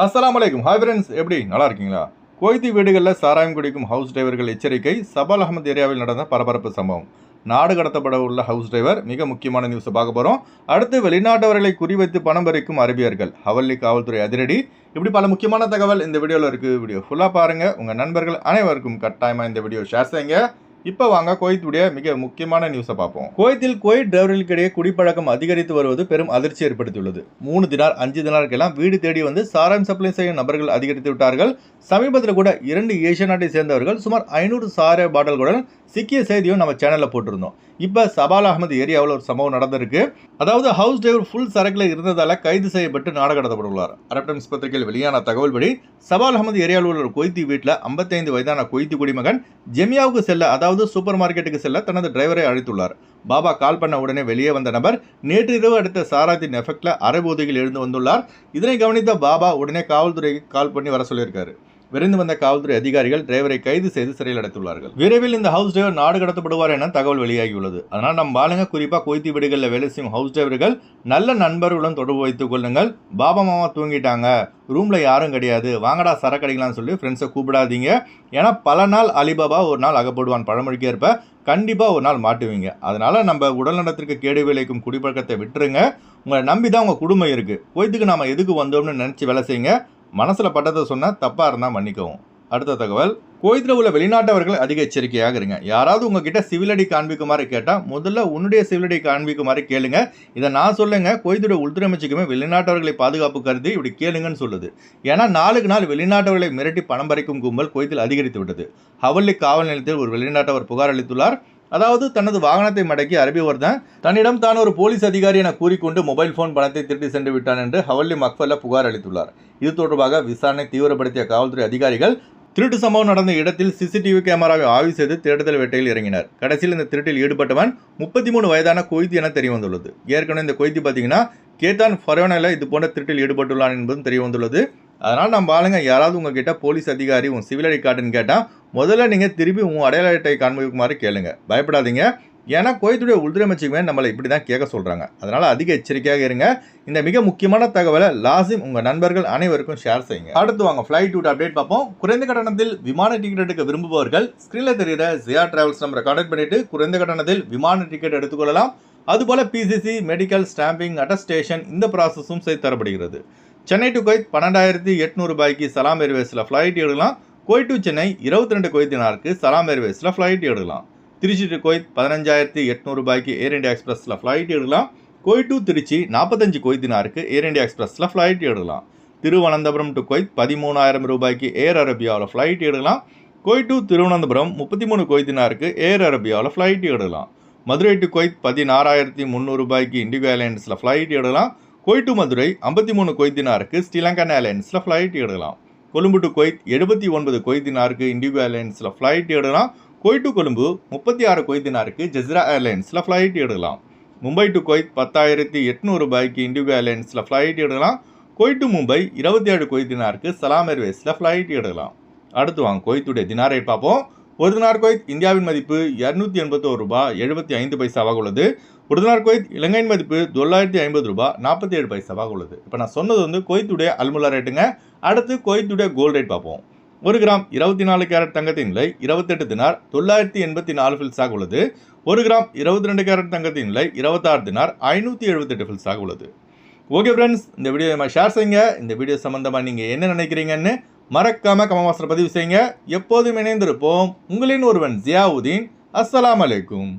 அஸ்லாம் வலைக்கும் hi friends எப்படி? நல்லா இருக்கீங்களா? கொய்தி வீடுகளில் சாராயம் குடிக்கும் ஹவுஸ் டிரைவர்கள் எச்சரிக்கை. சபால் அகமது ஏரியாவில் நடந்த பரபரப்பு சம்பவம். நாடு கடத்தப்பட உள்ள ஹவுஸ் டிரைவர் மிக முக்கியமான நியூஸை பார்க்க போகிறோம் அடுத்து வெளிநாட்டவர்களை குறிவைத்து பணம் பறிக்கும் அரபியர்கள் ஹவல்லி காவல்துறை அதிரடி. இப்படி பல முக்கியமான தகவல் இந்த வீடியோவில் இருக்குது வீடியோ ஃபுல்லாக பாருங்கள் உங்கள் நண்பர்கள் அனைவருக்கும் கட்டாயமாக இந்த வீடியோ ஷேர் செய்யுங்க. இப்போ வாங்க கோயத்துடைய மிக முக்கியமான நியூஸை பார்ப்போம். கோயத்தில் கோயிட் டிரைவர்களுக்கிடையே குடிப்பழக்கம் அதிகரித்து வருவது பெரும் அதிர்ச்சி ஏற்படுத்தியுள்ளது. மூணு தினார் அஞ்சு தினாருக்கெல்லாம் வீடு தேடி வந்து சாராயம் சப்ளை செய்யும் நபர்கள் அதிகரித்து விட்டார்கள். சமீபத்தில் கூட இரண்டு ஏசிய நாட்டை சேர்ந்தவர்கள் சுமார் ஐநூறு சாராய பாட்டில்களுடன் சிக்கிய செய்தியும் நம்ம சேனலில் போட்டிருந்தோம். இப்போ சபால் அகமது ஏரியாவில் ஒரு சம்பவம் நடந்திருக்கு. அதாவது ஹவுஸ் டிரைவர் ஃபுல் சரக்கில் இருந்ததால் கைது செய்யப்பட்டு நாடு கடத்தப்பட்டுள்ளார் அரப் டைம்ஸ் பத்திரிகையில் வெளியான தகவல்படி சபால் அகமது ஏரியாவில் உள்ள ஒரு கொய்த்தி வீட்டில் 55 வயதான கொய்த்தி குடிமகன் ஜெமியாவுக்கு செல்ல அதாவது சூப்பர் மார்க்கெட்டுக்கு செல்ல தனது டிரைவரை அழைத்துள்ளார். பாபா கால் பண்ண உடனே வெளியே வந்த நபர் நேற்று இரவு அடுத்த சாராத்தின் எஃபெக்டில் அரைபோதையில் எழுந்து வந்துள்ளார். இதனை கவனித்த பாபா உடனே காவல்துறைக்கு கால் பண்ணி வர சொல்லியிருக்காரு. விரைந்து வந்த காவல்துறை அதிகாரிகள் டிரைவரை கைது செய்து சிறையில் அடைத்துள்ளார்கள். விரைவில் இந்த ஹவுஸ் டிரைவர் நாடு கடத்தப்படுவார் என தகவல் வெளியாகியுள்ளது. அதனால் நம் ஆளுங்க குறிப்பாக கொய்த்தி வீடுகளில் வேலை செய்யும் ஹவுஸ் டிரைவர்கள் நல்ல நண்பர்களுடன் தொடர்பு வைத்துக் கொள்ளுங்கள். பாபா மாமா தூங்கிட்டாங்க. ரூமில் யாரும் கிடையாது. வாங்கடா சரக்கு சொல்லி ஃப்ரெண்ட்ஸை கூப்பிடாதீங்க. ஏன்னா பல நாள் அலிபாபா ஒரு நாள் அகப்படுவான். பழமொழிக்கு ஏற்ப கண்டிப்பாக ஒரு நாள் மாட்டுவீங்க. அதனால் நம்ம உடல்நலத்திற்கு கேடு விளைக்கும் குடிப்பழக்கத்தை விட்டுருங்க. உங்களை நம்பி தான் உங்கள் குடும்பம் இருக்குது கோயத்துக்கு நாம் எதுக்கு வந்தோம்னு நினச்சி வேலை செய்யுங்க. மனசில் பட்டதை சொன்னால் தப்பாக இருந்தால் மன்னிக்கவும். அடுத்த தகவல். கோயத்தில் உள்ள வெளிநாட்டவர்கள் அதிக எச்சரிக்கையாக இருங்க. யாராவது உங்ககிட்ட சிவிலடி காண்பிக்குமாறு கேட்டால் முதல்ல உன்னுடைய சிவிலடி காண்பிக்குமாறு கேளுங்க. இதை நான் சொல்லுங்க. கோயத்துடைய உள்துறை அமைச்சுக்குமே வெளிநாட்டவர்களை பாதுகாப்பு கருதி இப்படி கேளுங்கன்னு சொல்லுது. ஏன்னா நாளுக்கு நாள் வெளிநாட்டவர்களை மிரட்டி பணம் பறிக்கும் கும்பல் கோயத்தில் அதிகரித்து விட்டது. ஹவல்லி காவல் நிலையத்தில் ஒரு வெளிநாட்டவர் புகார் அளித்துள்ளார். அதாவது தனது வாகனத்தை மடக்கி அரபி ஒருத்தன் தன்னிடம் தான் ஒரு போலீஸ் அதிகாரி என கூறிக்கொண்டு மொபைல் போன் பணத்தை திருட்டி சென்று விட்டான் என்று ஹவல்லி மக்ஃபல்ல புகார் அளித்துள்ளார். இது தொடர்பாக விசாரணை தீவிரப்படுத்திய காவல்துறை அதிகாரிகள் திருட்டு சம்பவம் நடந்த இடத்தில் சிசிடிவி கேமராவை ஆய்வு செய்து தேடுதல் வேட்டையில் இறங்கினர். கடைசியில் இந்த திருட்டில் ஈடுபட்டவன் முப்பத்தி மூணு வயதான கொய்தி என தெரிய வந்துள்ளது ஏற்கனவே இந்த கொய்தி பார்த்தீங்கன்னா கேத்தான் ஃபரோனில் இது போன்ற திருட்டில் ஈடுபட்டுள்ளான் என்பதும் தெரிய வந்துள்ளது அதனால் நம்ம ஆளுங்க யாராவது உங்ககிட்ட போலீஸ் அதிகாரி உன் சிவில் ஐடி கார்டுன்னு கேட்டால் முதல்ல நீங்கள் திருப்பி உன் அடையாள அட்டை காண்பிக்குமாறு கேளுங்க. பயப்படாதீங்க. ஏன்னா கோயத்துடைய உள்துறை அமைச்சகமே நம்மளை இப்படி தான் கேட்க சொல்கிறாங்க அதனால் அதிக எச்சரிக்கையாக இருங்க. இந்த மிக முக்கியமான தகவலை லாசிம் உங்கள் நண்பர்கள் அனைவருக்கும் ஷேர் செய்யுங்க. அடுத்து வாங்க ஃப்ளைட் டூட் அப்டேட் பார்ப்போம். குறைந்த கட்டணத்தில் விமான டிக்கெட் எடுக்க விரும்புபவர்கள் ஸ்க்ரீனில் தெரிகிற ஜியா டிராவல்ஸ் நம்பரை கான்டாக்ட் பண்ணிட்டு குறைந்த கட்டணத்தில் விமான டிக்கெட் எடுத்துக்கொள்ளலாம். அதுபோல் பிசிசி மெடிக்கல் ஸ்டாம்பிங் அட்டஸ்டேஷன் இந்த ப்ராசஸும் செய்து தரப்படுகிறது. சென்னை டு கொய்த் பன்னெண்டாயிரத்தி எட்நூறு ரூபாய்க்கு சலாம் ஏர்வேஸில் ஃப்ளைட் எடுக்கலாம். கோய் டு சென்னை இருபத்தி ரெண்டு கொய்தினாருக்கு சலாம் ஏர்வேஸில் ஃப்ளைட் எடுக்கலாம். திருச்சி டு கோயத் பதினஞ்சாயிரத்தி எட்நூறு ரூபாய்க்கு ஏர் இண்டியா எக்ஸ்பிரஸில் ஃப்ளைட் எடுக்கலாம். கோய் டு திருச்சி நாற்பத்தஞ்சு கொய்தினாருக்கு ஏர் இந்தியா எக்ஸ்பிரஸில் ஃப்ளைட் எடுக்கலாம். திருவனந்தபுரம் டு கொய்த் பதிமூணாயிரம் ரூபாய்க்கு ஏர் அரேபியாவில் ஃப்ளைட் எடுக்கலாம். கோய் டு திருவனந்தபுரம் முப்பத்தி மூணு கொய்தினாருக்கு ஏர் அரேபியாவில் ஃப்ளைட் எடுக்கலாம். மதுரை டு கொய்த் பதினாறாயிரத்தி முந்நூறு ரூபாய்க்கு இண்டிகோ ஏர்லைன்ஸில் ஃப்ளைட் எடுக்கலாம். கோய் டு மதுரை ஐம்பத்தி மூணு கொய்தினாருக்கு ஸ்ரீலங்கன் ஏர்லைன்ஸில் ஃப்ளைட் எடுக்கலாம். கொழும்பு டு கொய்த் எழுபத்தி ஒன்பது கொய்தினாருக்கு இண்டிகோ ஏர்லைன்ஸில் ஃப்ளைட் எடுக்கலாம். கொய் டு கொழும்பு முப்பத்தி ஆறு கொய்தினாருக்கு ஜெஸ்ரா ஏர்லைன்ஸில் ஃப்ளைட் எடுக்கலாம். மும்பை டு கொய்த் பத்தாயிரத்தி எட்நூறு ரூபாய்க்கு இண்டிகோ ஏர்லைன்ஸில் ஃப்ளைட் எடுக்கலாம். கொய் டு மும்பை இருபத்தி ஏழு கொய்தினாருக்கு சலாம் ஏர்வேஸில் ஃப்ளைட் எடுக்கலாம். அடுத்து வாங்க கொய்த்துடைய தினாரை பார்ப்போம். ஒரு தினார் கொய்த் இந்தியாவின் மதிப்பு இரநூத்தி எண்பத்தோரு ரூபாய் எழுபத்தி ஐந்து பைசாவாக உள்ளது. ஒரு தினார் கொய்த் இலங்கையின் மதிப்பு தொள்ளாயிரத்தி ஐம்பது ரூபாய் நாற்பத்தி ஏழு பைசாவாக உள்ளது. இப்போ நான் சொன்னது வந்து கொய்த்துடைய அல்முலா ரேட்டுங்க அடுத்து கொய்த்துடைய கோல்ட் ரேட் பார்ப்போம். ஒரு கிராம் இருபத்தி நாலு கேரட் தங்கத்தின் விலை இருபத்தெட்டு தினார். தொள்ளாயிரத்தி எண்பத்தி நாலு ஃபில்ஸாக உள்ளது. ஒரு கிராம் இருபத்தி ரெண்டு கேரட் தங்கத்தின் விலை இருபத்தாறு தினார். ஐநூற்றி எழுபத்தெட்டு ஃபில்ஸாக உள்ளது. ஓகே ஃப்ரெண்ட்ஸ் இந்த வீடியோ நம்ம ஷேர் செய்யுங்க. இந்த வீடியோ சம்மந்தமாக நீங்கள் என்ன நினைக்கிறீங்கன்னு மறக்காமல் கமவாசத்தில் பதிவு செய்யுங்க. எப்போதும் இணைந்திருப்போம். உங்களின் ஒருவன் ஜியாவுதீன். அஸ்லாம் அலைக்கும்.